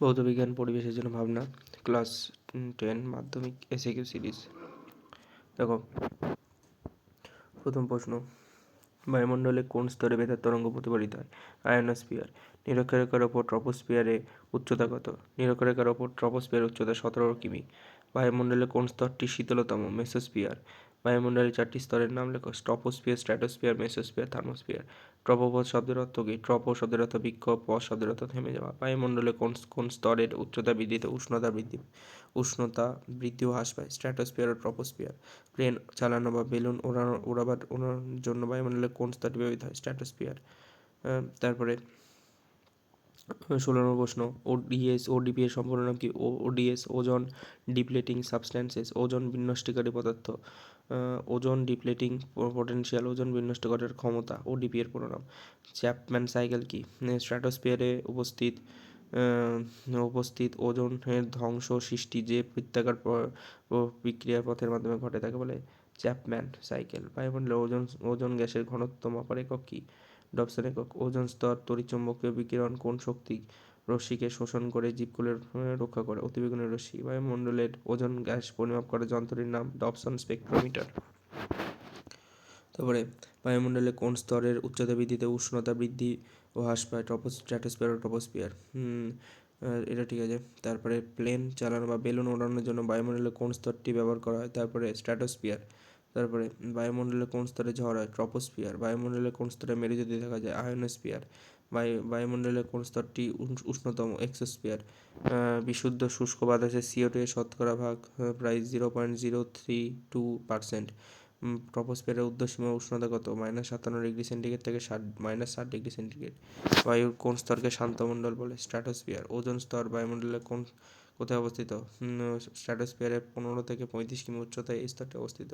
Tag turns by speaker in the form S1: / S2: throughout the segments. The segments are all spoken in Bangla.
S1: ভৌতবিজ্ঞান, পরিবেশের জন্য ভাবনা, ক্লাস টেন, মাধ্যমিক এসে কিউ সিরিজ দেখো, প্রথম প্রশ্ন। বায়ুমণ্ডলে কোন স্তরে বেতার তরঙ্গ প্রতিফলিত হয়? আয়নোস্ফিয়ার। নিরক্ষরেখার ওপর ট্রপোস্ফিয়ারে উচ্চতা কত? নিরক্ষরেখার ওপর ট্রপোস্ফিয়ার উচ্চতা সতেরো কিমি। বায়ুমণ্ডলে কোন স্তরটি শীতলতম? মেসোস্ফিয়ার। বায়ুমণ্ডলের চারটি স্তরের নাম লেখো troposphere, stratosphere, mesosphere, thermosphere. Tropopause শব্দের অর্থ কি? ট্রপো শব্দের অর্থ বিক্ষোভ, পথ শব্দের অর্থ থেমে যাওয়া। বায়ুমণ্ডলে কোন কোন স্তরের উচ্চতা বৃদ্ধিতে উষ্ণতা বৃদ্ধি উষ্ণতা বৃদ্ধি ও হ্রাস পায়? স্ট্র্যাটোস্ফিয়ার ও ট্রপোস্ফিয়ার। প্লেন চালানো বা বেলুন ওড়ানো, ওড়াবার, ওড়ানোর জন্য বায়ুমণ্ডলে কোন স্তরটি ব্যবহৃত হয়? স্ট্র্যাটোস্ফিয়ার। তারপরে ষোলো নম্বর প্রশ্ন ওডিএস ওডিপি এর সম্পূর্ণ নাম কি? ওডিএস ওজন ডিপ্লেটিং সাবস্ট্যান্সেস ওজন বিনষ্টকারী পদার্থ। ওজন ডিপ্লেটিং পটেনশিয়াল ওজন বিনষ্টকারীর ক্ষমতা ওডিপি এর পুরো নাম। চ্যাপম্যান সাইকেল কি? স্ট্র্যাটোস্ফিয়ারে উপস্থিত উপস্থিত ওজনের ধ্বংস সৃষ্টি যে বৃত্তাকার বিক্রিয়া পথের মাধ্যমে ঘটে, তাকে বলে চ্যাপম্যান সাইকেল। বায়ুমণ্ডলে ওজন ওজন গ্যাসের ঘনত্ব মাপার একক কী? ডবসন একক ওজন স্তর, তড়িৎচুম্বকীয় বিকিরণ কোন শক্তি, রশ্মিকে শোষণ করে জীবকুলের রক্ষা করে। অতিবেগুনি রশ্মি বায়ুমণ্ডলের ওজন গ্যাস পরিমাপ করার যন্ত্রটির নাম ডবসন স্পেকট্রোমিটার। তারপরে বায়ুমণ্ডলে কোন স্তরের উচ্চতা বৃদ্ধিতে উষ্ণতা বৃদ্ধি ও হ্রাস পায় টপোস, স্ট্র্যাটোস্ফিয়ার ও টপোস্ফিয়ার। এটা ঠিক আছে। তারপরে প্লেন চালানো বা বেলুন ওড়ানোর জন্য বায়ুমণ্ডলে কোন স্তরটি ব্যবহার করা হয়। তারপরে স্ট্র্যাটোস্ফিয়ার। তারপরে বায়ুমণ্ডলে কোন স্তরে ঝড় হয়? ট্রপোস্ফিয়ার বায়ুমণ্ডলে কোন স্তরে মেরুজ্যোতি দেখা যায়? আয়নোস্ফিয়ার বায়ু, বায়ুমণ্ডলে কোন স্তরটি উষ্ণতম? এক্সোস্ফিয়ার বিশুদ্ধ শুষ্ক বাতাসে সিও টু শতকরা ভাগ প্রায় zero point zero three two percent ট্রপোস্ফিয়ারের উর্ধ্বসীমা উষ্ণতা কত? মাইনাস সাতান্ন ডিগ্রি সেন্টিগ্রেড থেকে ষাট মাইনাস ষাট ডিগ্রি সেন্টিগ্রেড বায়ুর কোন স্তরকে শান্তমণ্ডল বলে? স্ট্র্যাটোস্ফিয়ার ওজন স্তর বায়ুমণ্ডলে কোন, কোথায় অবস্থিত? স্ট্র্যাটোস্ফিয়ারের পনেরো থেকে পঁয়ত্রিশ কিমি উচ্চতায় এই স্তরটি অবস্থিত।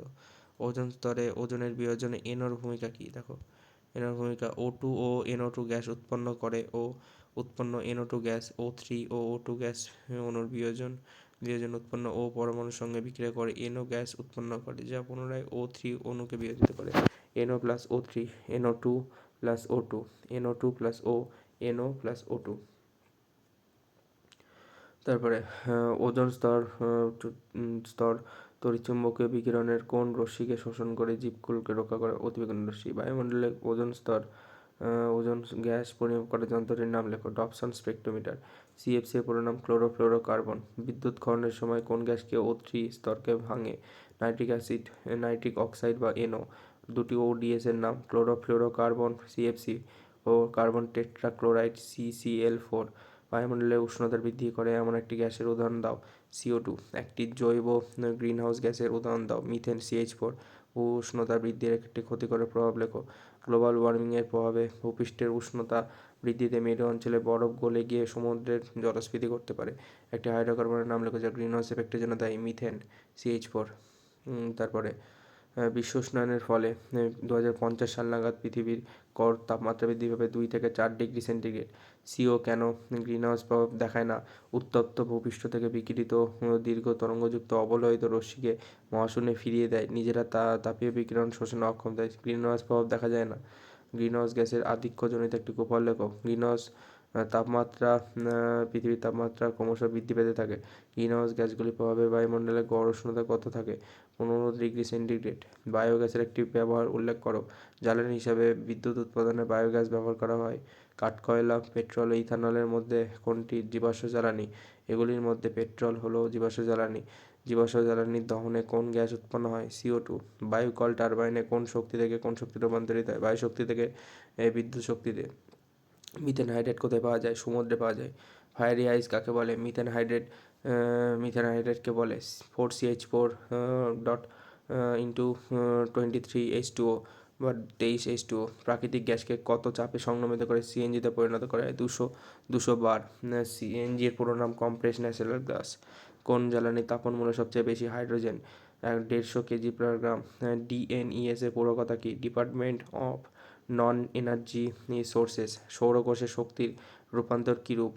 S1: ওজন স্তরে ওজনের বিয়োজনে এনোর ভূমিকা কী? দেখো, এনোর ভূমিকা ও টু ও এনও টু গ্যাস উৎপন্ন করে ও উৎপন্ন NO two gas O three ও ও টু গ্যাস অনুর বিয়োজন বিয়োজন উৎপন্ন ও পরমাণুর সঙ্গে বিক্রিয়া করে এনও গ্যাস উৎপন্ন করে, যা পুনরায় ও থ্রি অণুকে বিয়োজিত করে। NO plus O three NO two plus O two NO two plus O NO plus O two তারপরে ওজন স্তর স্তর, তড়িৎচুম্বকীয় বিকিরণের কোন রশ্মিকে শোষণ করে জীবকুলকে রক্ষা করে? অতিবেগুনি রশ্মি, বায়ুমণ্ডলে ওজন স্তর ওজন গ্যাস পরিমাপ করার যন্ত্রটির নাম লেখো। ডপসন স্পেকট্রোমিটার সিএফসি এর পুরো নাম ক্লোরোফ্লোরোকার্বন। বিদ্যুৎ খননের সময় কোন গ্যাসকে ও থ্রি স্তরকে ভাঙে? নাইট্রিক অ্যাসিড, নাইট্রিক অক্সাইড বা এনও দুটি ওডিএস এর নাম ক্লোরোফ্লোরোকার্বন সিএফসি ও কার্বন টেট্রাক্লোরাইড সিসিএল ফোর বায়ুমণ্ডলে উষ্ণতা বৃদ্ধি করে, এমন একটি গ্যাসের উদাহরণ দাও সিও টু একটি জৈব গ্রিনহাউস গ্যাসের উদাহরণ দাও, মিথেন সিএইচ ফোর উষ্ণতা বৃদ্ধির একটি ক্ষতিকর প্রভাব লেখো। গ্লোবাল ওয়ার্মিংয়ের প্রভাবে ভূপৃষ্ঠের উষ্ণতা বৃদ্ধিতে মেরু অঞ্চলে বরফ গলে গিয়ে সমুদ্রের জলস্ফীতি করতে পারে। একটি হাইড্রোকার্বনের নাম লেখো, যা গ্রিনহাউস এফেক্টের জন্য দায়ী, মিথেন সিএইচ ফোর তারপরে বিশ্ব উষ্ণায়নের ফলে দু হাজার পঞ্চাশ সাল নাগাদ পৃথিবীর গড় তাপমাত্রা বৃদ্ধি পাবে দুই থেকে চার ডিগ্রি সেন্টিগ্রেড। সিও কেন গ্রিনহাউস প্রভাব দেখায় না? উত্তপ্ত ভূপৃষ্ঠ থেকে বিকিরিত দীর্ঘ তরঙ্গযুক্ত অবলয়িত রশ্মিকে মহাশূন্যে ফিরিয়ে দেয়। নিজেরা তা, তাপীয় বিকিরণ শোষণে অক্ষম দেয় গ্রিনহাউস প্রভাব দেখা যায় না। গ্রিনহাউস গ্যাসের আধিক্যজনিত একটি কুফল লেখক, গ্রিনহাউস তাপমাত্রা পৃথিবীর তাপমাত্রা ক্রমশ বৃদ্ধি পেতে থাকে। গ্রিনহাউস গ্যাসগুলির প্রভাবে বায়ুমণ্ডলে গড় উষ্ণতা কত থাকে? পনেরো ডিগ্রি সেন্টিগ্রেড। বায়োগ্যাসের একটি ব্যবহার উল্লেখ করো, জ্বালানি হিসাবে বিদ্যুৎ উৎপাদনে বায়োগ্যাস ব্যবহার করা হয়। কাঠকয়লা পেট্রোল, ইথানলের মধ্যে কোনটি জীবাশ্ম জ্বালানি? এগুলির মধ্যে পেট্রোল হলো জীবাশ্ম জ্বালানি। জীবাশ্ম জ্বালানির দহনে কোন গ্যাস উৎপন্ন হয়? CO two. বায়ু, কল, টারবাইনে কোন শক্তি থেকে কোন শক্তি রূপান্তরিত হয়? বায়ু শক্তি থেকে বিদ্যুৎ শক্তিতে মিথেন হাইড্রেট কোথায় পাওয়া যায়? সমুদ্রে পাওয়া যায়। ফায়ারি আইস কাকে বলে? মিথেন হাইড্রেট মিথেন হাইড্রেটকে বলে four CH four dot into twenty three H two O বা তেইশ এইচ টু প্রাকৃতিক গ্যাসকে কত চাপে সংক্রমিত করে সিএনজিতে পরিণত করে? দুশো দুশো বার সিএনজির পুরো নাম কম্প্রেস ন্যাচারাল গ্যাস কোন জ্বালানি তাপনমূল্য সবচেয়ে বেশি হাইড্রোজেন দেড়শো কেজি পার গ্রাম ডিএনইএস এর পুরো কথা কি? Department of non energy sources সৌরকোষে শক্তির রূপান্তর কীরূপ?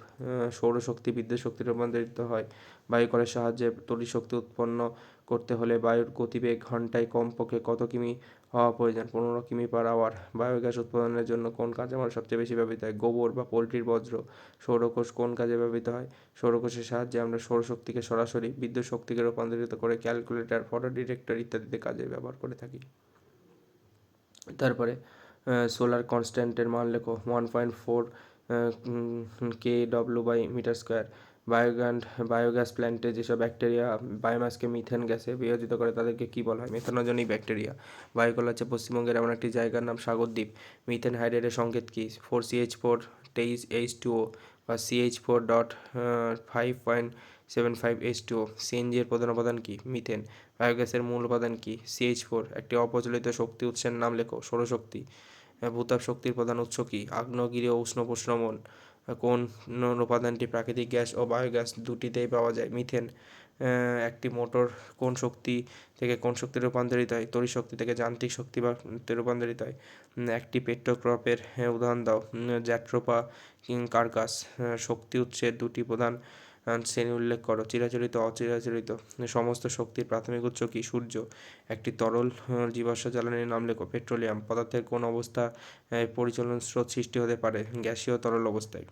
S1: সৌরশক্তি বিদ্যুৎ শক্তি রূপান্তরিত হয়। বায়ুকলের সাহায্যে তড়িৎ শক্তি উৎপন্ন করতে হলে বায়ুর গতিবেগ ঘন্টায় কমপক্ষে কত কিমি হওয়া প্রয়োজন? পনেরো কিমি পার আওয়ার বায়োগ্যাস উৎপাদনের জন্য কোন কাজে কাঁচামাল সবচেয়ে বেশি ব্যবহৃত হয়? গোবর বা পোলট্রির বজ্র সৌরকোষ কোন কাজে ব্যবহৃত হয়? সৌরকোষের সাহায্যে আমরা সৌরশক্তিকে সরাসরি বিদ্যুৎ শক্তিকে রূপান্তরিত করে ক্যালকুলেটর ফটো ডিটেক্টর ইত্যাদিতে কাজে ব্যবহার করে থাকি। তারপরে সোলার কনস্ট্যান্টের মান লেখো one point four K W by metre square বায়োগ্যান্ড biogas প্ল্যান্টে যেসব ব্যাকটেরিয়া বায়োমাসকে মিথেন গ্যাসে বিয়োজিত করে, তাদেরকে কী বলা হয়? মেথানোজনিক ব্যাকটেরিয়া বায়ুকল হচ্ছে পশ্চিমবঙ্গের এমন একটি জায়গার নাম সাগরদ্বীপ। মিথেন হাইড্রেটের সংকেত কী? ফোর সিএইচ ফোর তেইশ এইচ টু ও বা CH four dot five point seven five H two O CNG এর প্রধান উপাদান কী? মিথেন বায়োগ্যাসের মূল উপাদান কী? সিএইচ ফোর একটি অপ্রচলিত শক্তি উৎসের নাম লেখো, সৌরশক্তি। ভূতাপ শক্তির প্রধান উৎস কী? আগ্নেয়গিরি ও উষ্ণ প্রশ্রমণ কোন উপাদানটি প্রাকৃতিক গ্যাস ও বায়োগ্যাস দুটিতেই পাওয়া যায়? মিথেন। একটি মোটর কোন শক্তি থেকে কোন শক্তি রূপান্তরিত হয়? তড়িৎ শক্তি থেকে যান্ত্রিক শক্তি বা রূপান্তরিত হয়। একটি পেট্রোক্রপের উদাহরণ দাও। জ্যাট্রোপা কার্কাস। শক্তি উৎসের দুটি প্রধান শ্রেণি উল্লেখ করো, চিরাচরিত, অচিরাচরিত, সমস্ত শক্তির প্রাথমিক উৎস কি? সূর্য। একটি তরল জীবাশ্ম জ্বালানির নাম লেখো, পেট্রোলিয়াম। পদার্থের কোন অবস্থা পরিচালন স্রোত সৃষ্টি হতে পারে গ্যাসীয় তরল অবস্থায়।